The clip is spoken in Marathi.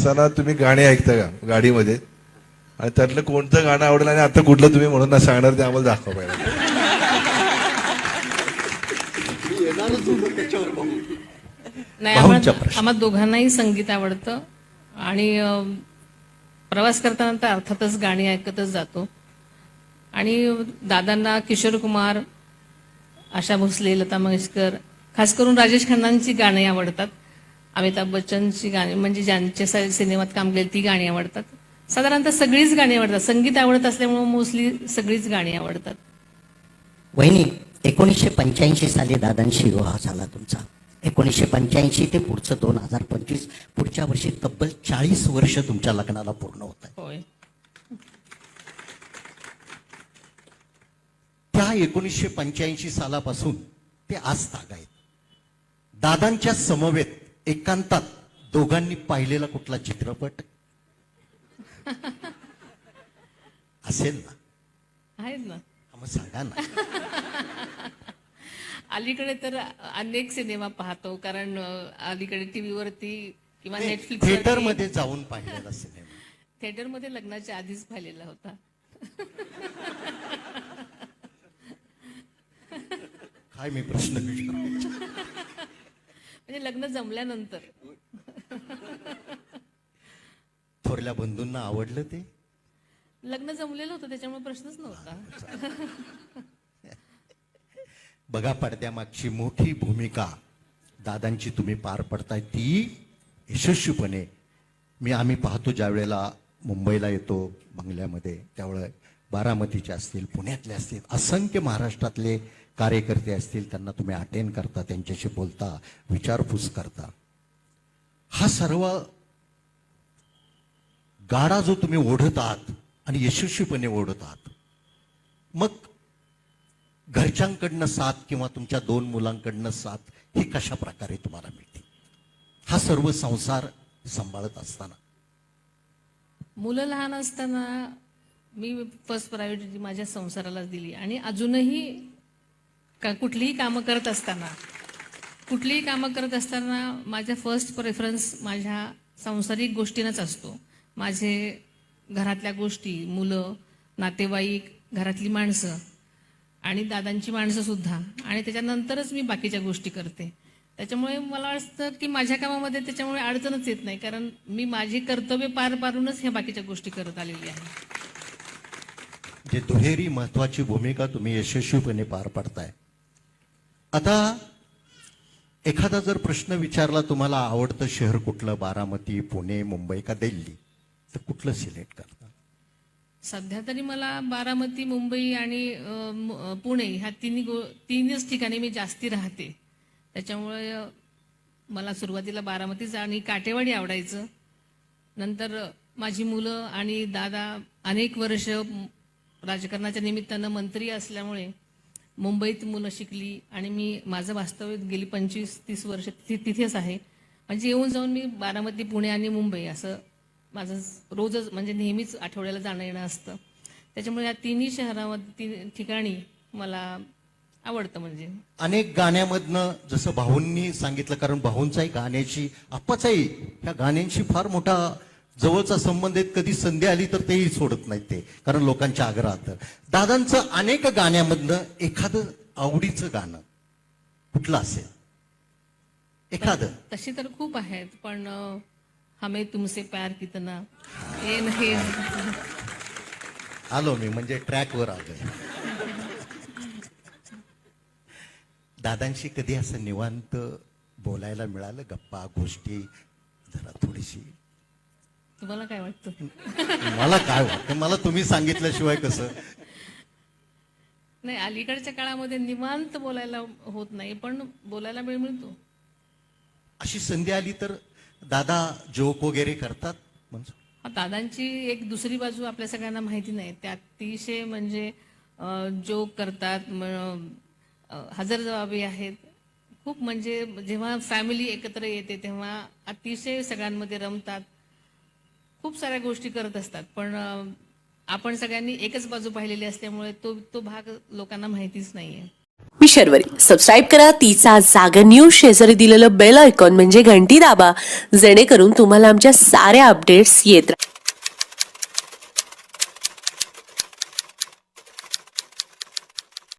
असताना तुम्ही गाणी ऐकता का? गाडीमध्ये. आणि त्यातलं कोणतं गाणं आवडलं आणि आता कुठलं तुम्ही म्हणून ना सांगणार ते आम्हाला दाखवा पाहिजे आम्हाला दोघांनाही संगीत आवडतं. आणि प्रवास करताना तर अर्थातच गाणी ऐकतच जातो. आणि दादांना किशोर कुमार आशा भोसले लता मंगेशकर खास करून राजेश खन्नांची गाणी आवडतात. अमिताभ बच्चनची गाणी म्हणजे ज्यांच्या स- सिनेमात काम केले ती गाणी आवडतात. साधारणतः सगळीच गाणी आवडतात. संगीत आवडत असल्यामुळे मोस्टली सगळीच गाणी आवडतात. वहिनी एकोणीसशे पंच्याऐंशी साली दादांशी विवाह झाला तुमचा. एकोणीसशे पंच्याऐंशी ते पुढचं दोन हजार पंचवीस पुढच्या वर्षी तब्बल चाळीस वर्ष तुमच्या लग्नाला पूर्ण होत त्या एकोणीसशे पंच्याऐंशी सालापासून ते आज ताग आहेत. दादांच्या समवेत एकांतात दोघांनी पाहिलेला कुठला चित्रपट? असेल ना. आहेत ना. मग सांगा ना. अलीकडे तर अनेक सिनेमा पाहतो कारण अलीकडे टीव्हीवरती किंवा नेटफ्लिक्स थिएटरमध्ये जाऊन पाहिलेला सिनेमा. थिएटरमध्ये लग्नाच्या आधीच पाहिलेला होता. काय मी प्रश्न विचारतो म्हणजे लग्न जमल्यानंतर. थोरल्या बंधूंना आवडलं ते? लग्न जमलेलं होतं त्याच्यामुळे प्रश्नच नव्हता. बघा पडद्यामागची मोठी भूमिका. दादांची तुम्ही पार पडताय ती यशस्वीपणे. मी आम्ही पाहतो ज्या वेळेला मुंबईला येतो बंगल्यामध्ये त्यावेळे बारामतीचे असतील पुण्यातले असतील असंख्य महाराष्ट्रातले कार्यकर्ते असतील त्यांना तुम्ही अटेंड करता त्यांच्याशी बोलता विचारपूस करता. हा सर्व गाडा जो तुम्ही ओढत आहात आणि यशस्वीपणे ओढत आहात मग घरच्यांकडनं साथ किंवा तुमच्या दोन मुलांकडनं साथ ही कशा प्रकारे तुम्हाला मिळते? हा सर्व संसार सांभाळत असताना. मुलं लहान असताना मी फर्स्ट प्रायोरिटी माझ्या संसारालाच दिली आणि अजूनही का कुठलीही कामं करत असताना कुठलीही कामं करत असताना माझ्या फर्स्ट प्रेफरन्स माझ्या सांसारिक गोष्टींनाच असतो. माझे घरातल्या गोष्टी मुलं नातेवाईक घरातली माणसं आणि दादांची माणसं सुद्धा. आणि त्याच्यानंतरच मी बाकीच्या गोष्टी करते. त्याच्यामुळे मला वाटतं की माझ्या कामामध्ये त्याच्यामुळे अडचणच येत नाही कारण मी माझी कर्तव्य पार पारूनच ह्या बाकीच्या गोष्टी करत आलेली आहे. जे दुहेरी महत्वाची भूमिका तुम्ही यशस्वीपणे पार पाडताय आता एखादा जर प्रश्न विचारला तुम्हाला आवडतं शहर कुठलं? बारामती पुणे मुंबई का दिल्ली? तर कुठलं सिलेक्ट करता? सध्या तरी मला बारामती मुंबई आणि पुणे ह्या तिन्ही गो तीनच ठिकाणी मी जास्ती राहते. त्याच्यामुळे मला सुरुवातीला बारामतीच आणि काटेवाडी आवडायचं. नंतर माझी मुलं आणि दादा अनेक वर्ष राजकारणाच्या निमित्तानं मंत्री असल्यामुळे मुंबईत मुलं शिकली आणि मी माझं वास्तव्य गेली पंचवीस तीस वर्ष तिथेच आहे. म्हणजे येऊन जाऊन मी बारामती पुणे आणि मुंबई असं माझं रोजच म्हणजे नेहमीच आठवड्याला जाणं येणं असतं. त्याच्यामुळे या तिन्ही शहरामध्ये तीन ठिकाणी मला आवडतं म्हणजे. अनेक गाण्यामधनं जसं भाऊंनी सांगितलं कारण भाऊंचाही गाण्याची आप्पाचाही ह्या गाण्यांशी फार मोठा जवळचा संबंध आहे कधी संधी आली तर तेही सोडत नाहीत ते कारण लोकांच्या आग्रहात. दादांचं अनेक गाण्यामधनं एखादं आवडीचं गाणं कुठलं असेल? एखादं. तशी तर खूप आहेत पण हमें तुमसे प्यार कितना? हे आलो मी म्हणजे ट्रॅकवर आलोय. दादांशी कधी असं निवांत बोलायला मिळालं? गप्पा गोष्टी जरा थोडीशी तुम्हाला काय वाटतं? मला काय वाटतं? मला तुम्ही सांगितल्याशिवाय कसं? नाही अलीकडच्या काळामध्ये निवांत बोलायला होत नाही पण बोलायला वेळ मिळतो. अशी संधी आली तर दादा जोक वगैरे करतात? म्हणजे? हा, दादांची एक दुसरी बाजू आपल्या सगळ्यांना माहिती नाही. ते अतिशय म्हणजे जोक करतात म- अं, हजर जबाबी आहेत. खूप म्हणजे जेव्हा फॅमिली एकत्र येते तेव्हा अतिशय सगळ्यांमध्ये रमतात. खूप साऱ्या गोष्टी करत असतात पण आपण सगळ्यांनी एकच बाजू पाहिलेली असल्यामुळे तो तो भाग लोकांना माहितीच नाहीये. मी शर्वरी. सबस्क्राईब करा तिचा जागा न्यूज शेजारी दिलेलं बेल आयकॉन म्हणजे घंटी दाबा जेणेकरून तुम्हाला आमच्या साऱ्या अपडेट्स येत राहतात